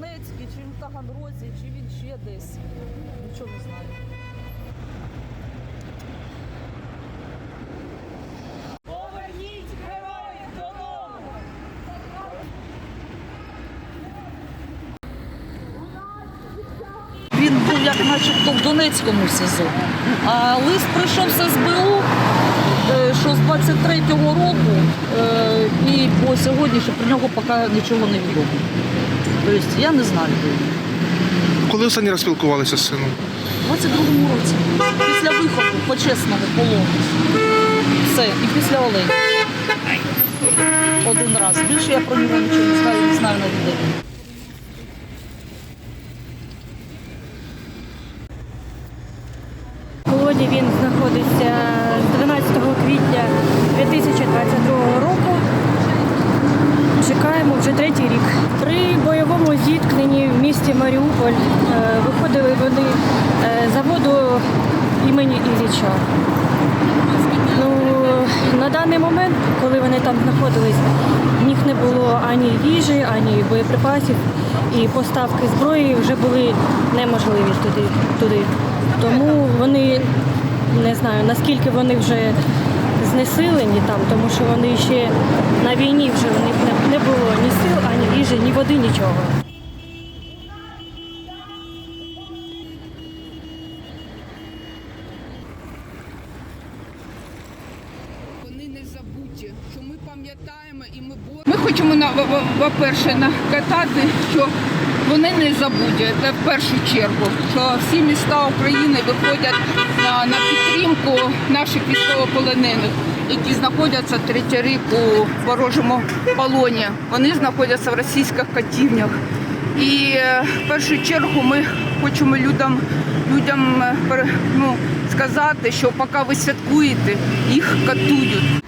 Донецькій, чи він в Таганрозі, чи він ще десь. Нічого не знаю. Поверніть героїв додому! Він був як начебто в Донецькому СИЗО. А лист прийшов з СБУ, е, що з 23-го року е, і по сьогодні, що про нього поки нічого не відомо. Тобто я не знаю. Коли останній раз спілкувалися з сином? У 22-му році, після виходу по-чесному полону. Все, і після Олені. Один раз. Більше я про нього нічого не знаю, не знаю навіть де він. Колоді він знаходиться з 12 квітня 2022 року. Чекаємо вже третій рік. При бойовому зіткненні в місті Маріуполь е, виходили вони е, з заводу імені Ілліча. Ну, на даний момент, коли вони там знаходились, в них не було ані їжі, ані боєприпасів, і поставки зброї вже були неможливі туди. туди. Тому вони не знаю, наскільки вони вже знесилені там, тому що вони ще на війні вже в них не було ні сил, ані їжі, ні води, нічого. Вони не що ми пам'ятаємо і ми боремося. Ми хочемо по-перше нагадати, що вони не забуті. Це в першу чергу. Що всі міста України виходять на, на підтримку наших військовополонених, які знаходяться третій рік у ворожому полоні. Вони знаходяться в російських катівнях. І е, в першу чергу ми хочемо людям, людям е, ну, сказати, що поки ви святкуєте, їх катують.